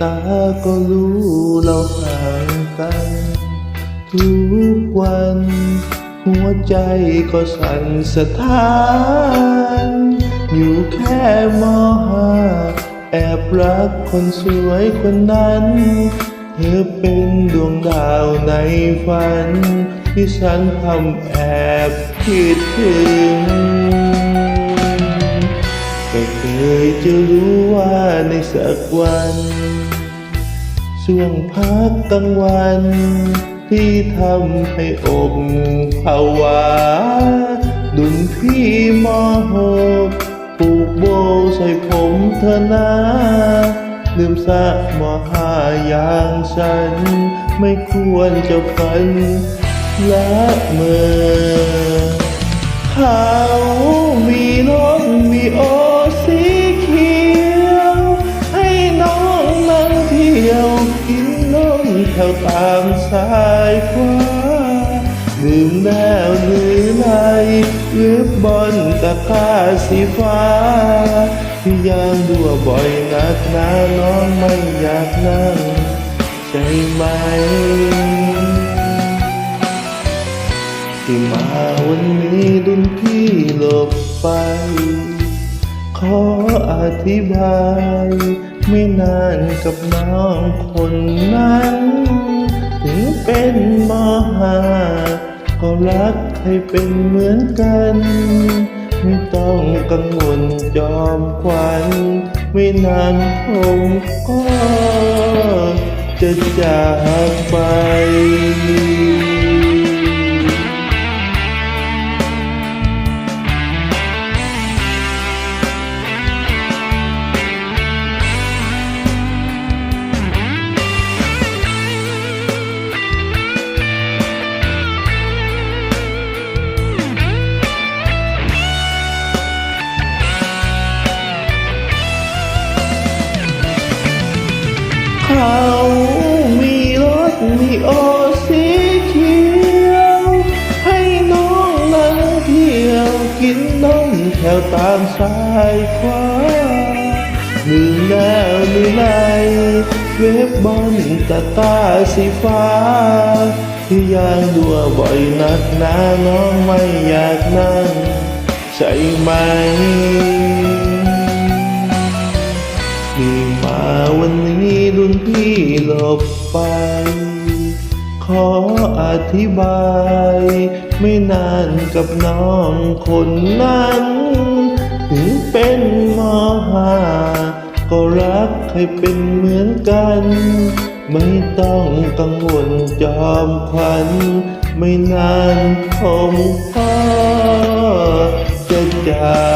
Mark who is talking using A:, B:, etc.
A: ตาก็รู้เราห่างกัน ทุกวัน หัวใจก็สั่นสะท้าน อยู่แค่มหาแอบรักคนสวยคนนั้น เธอเป็นดวงดาวในฝัน ที่ฉันทำแอบคิดถึง ยจะรู้ว่าในสักวันช่วงพักกลางวัน ที่ทำให้อกภาวะดุนพี่มอหกผูกโบใส่ผมเธอนาลืมซะมอห้าอย่างฉัน ไม่ควรจะฝันและเมื่อเขา มแถวตามสายฟ้าดื่มแล้วหรือไรหรือบนตะกร้าสีฟ้าที่ยางดัวบ่อยนักหนาน้องไม่อยากนั่งใช่ไหมที่มาวันนี้ดุนพี่หลบไป ขออธิบาย ไม่นานกับน้องคนนั้น เป็นมหาก็รักให้เป็นเหมือนกัน ไม่ต้องกังวลจอมควันไม่นานผมก็จะจากไป เขามีรถมีโอสีเขียว ให้น้องนั่งเที่ยวกินนมแถวตามสายฟ้าหนึ่งแล้วหนึ่งในเว็บบนตาตาสีฟ้า ที่ยางดัวบ่อยนักหนาน้องไม่อยากนั่งใช่ไหม นี้รุ่นพี่หลบไป ขออธิบาย ไม่นานกับน้องคนนั้น ถึงเป็นมหาก็รักให้เป็นเหมือนกัน ไม่ต้องกังวลจอมขวัญ ไม่นานผมก็จะจาก